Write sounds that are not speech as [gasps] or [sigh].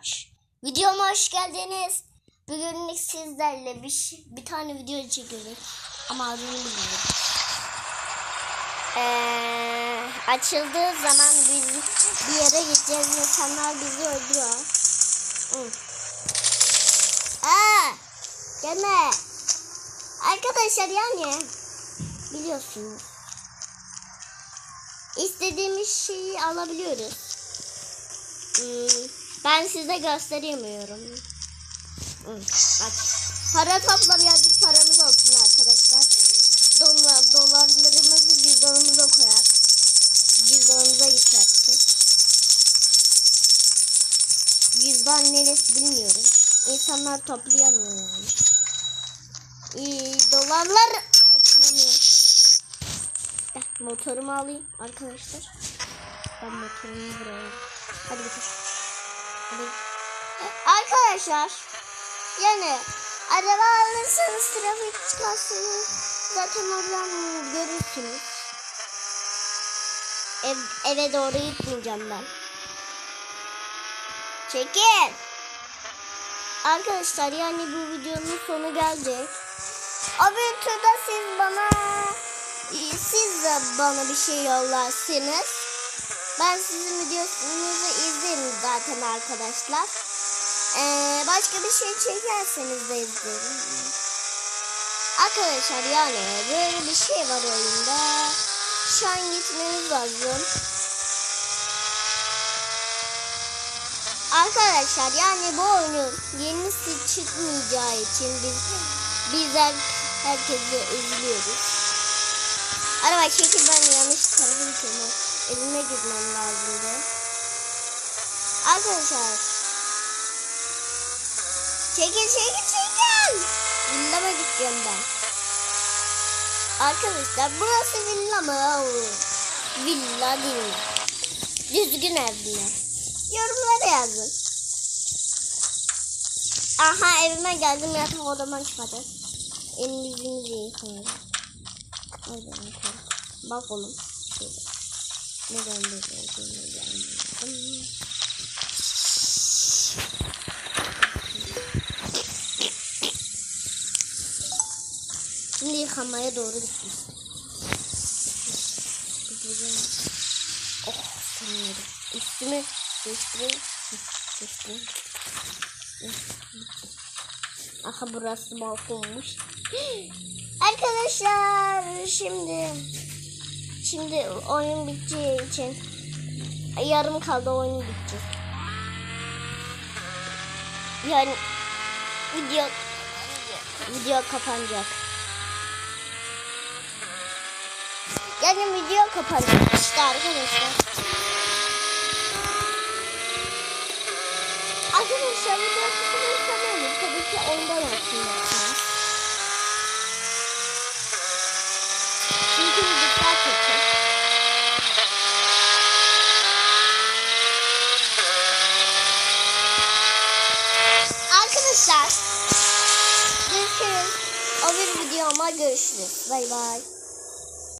Arkadaşlar videoma hoş geldiniz. Bugünlük sizlerle bir, şey- bir tane video çekiyoruz. Ama adını bilmiyorum. Ee, açıldığı zaman biz bir yere gideceğiz. İnsanlar bizi öldürüyor. Hı. Aa, gelme. Arkadaşlar yani biliyorsunuz. İstediğimiz şeyi alabiliyoruz. Hmm, ben size gösteremiyorum. Bak. Para topla birazcık paramız olsun arkadaşlar. Dolar, dolarlarımızı cüzdanımıza koyar. Cüzdanımıza yıpratsın. Cüzdan neresi bilmiyorum. İnsanlar toplayamıyor yani. İyi, dolarlar toplayamıyor. Motorumu alayım arkadaşlar. Ben motorumu buraya. Hadi götür. Arkadaşlar yani araba alırsanız trafik çıkarsınız. Zaten oradan görürsünüz. Ev, eve doğru gitmeyeceğim ben. Çekil. Arkadaşlar yani bu videonun sonu gelecek. Abi turda siz bana siz de bana bir şey yollarsınız. Ben sizin videonuzu izlerim zaten arkadaşlar. Ee, başka bir şey çekerseniz de izlerim. Arkadaşlar yani böyle bir şey var oyunda. Şu an gitmemiz lazım. Arkadaşlar yani bu oyunun yenisi çıkmayacağı için biz bizler herkese üzülüyoruz. Araba çekil ben yanlış gidiyorum. Evime gitmem lazımdı. Arkadaşlar. Çekil çekil çekil. Villama gideceğim ben. Arkadaşlar burası villa mı? Villa değil? Düzgün evler. Yorumlara yazın. Aha evime geldim yatak odaman çıkadı. Elimizi yüzümüzü yıkayalım. Oradan yıkayalım. Bak oğlum. Şöyle. Neden böyle olduğunu anlamadım. Şimdi yıkamaya doğru gitmiş. Oh sanıyorum. Üstümü değiştireyim. Değiştireyim. Aha burası balkonmuş. [gasps] Arkadaşlar şimdi şimdi oyun biteceği için yarım kaldı oyun bitecek. Yani video video kapanacak. Yani video kapanacak işte arkadaşlar. Arkadaşlar video kapanırsa ne olur? Tabii ki ondan yapsınlar. Çünkü dikkat çekin. Arkadaşlar görüşürüz. O bir videoma görüşürüz. Bay bay.